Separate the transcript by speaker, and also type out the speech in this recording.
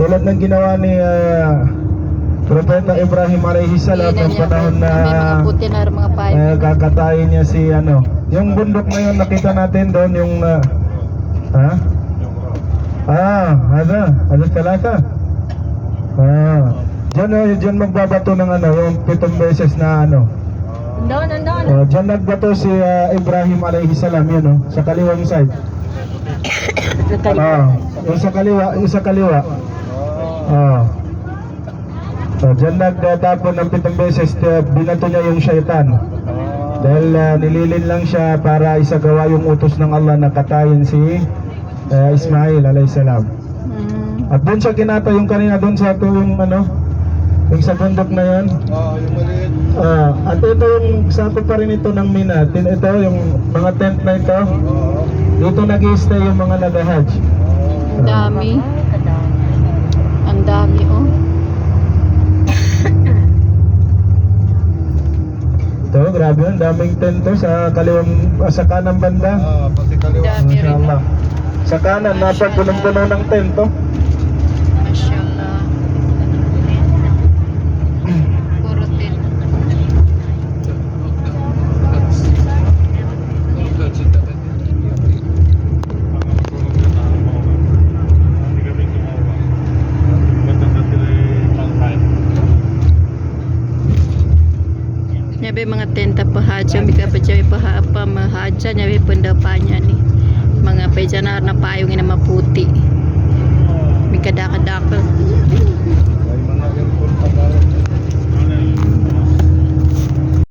Speaker 1: Tulad ng ginawa ni ah, Propeta Ibrahim alayhi salam ng panahon na eh, kakatayin niya si ano. Yung bundok na yun nakita natin doon yung ah, ha? Ah, ano? Ano talata? Ah. Diyan, oh, diyan magbabato ng ano, yung pitong beses na ano.
Speaker 2: Doon, doon.
Speaker 1: Oh, diyan nagbato si ah, Ibrahim alayhi salam yun oh, sa kaliwang side. Ah, yung sa kaliwa, yung sa kaliwa. Ah. So, diyan nagtatapon ng pitong beses, eh, binato niya yung syaitan. Dahil ah, nililin lang siya para isagawa yung utos ng Allah na katayin si ah, Ismail alayhi salam.
Speaker 2: Mm.
Speaker 1: At doon siya kinata yung kanina doon sa ito yung ano, yung sa bundok na yan.
Speaker 3: Oo, yung maliit.
Speaker 1: Ah, at ito yung sakop pa rin ito ng Mina. Ito yung mga tent na ito. Dito nag stay yung mga nag-hajj.
Speaker 2: Ang dami. Ang dami, oh.
Speaker 1: Ito, grabe yun. Daming tent to sa kaliwang, ah, sa kanang banda.
Speaker 3: Ah, pati kaliwa.
Speaker 2: Dami rin.
Speaker 1: Mashallah. Sa kanan, napagpunong-puno ng tent
Speaker 2: Nyabe mga tenta pahaja, may kapadya may paha pa mahaja, nyabe pandapanya ni. Mga pejanar na payong ina maputi.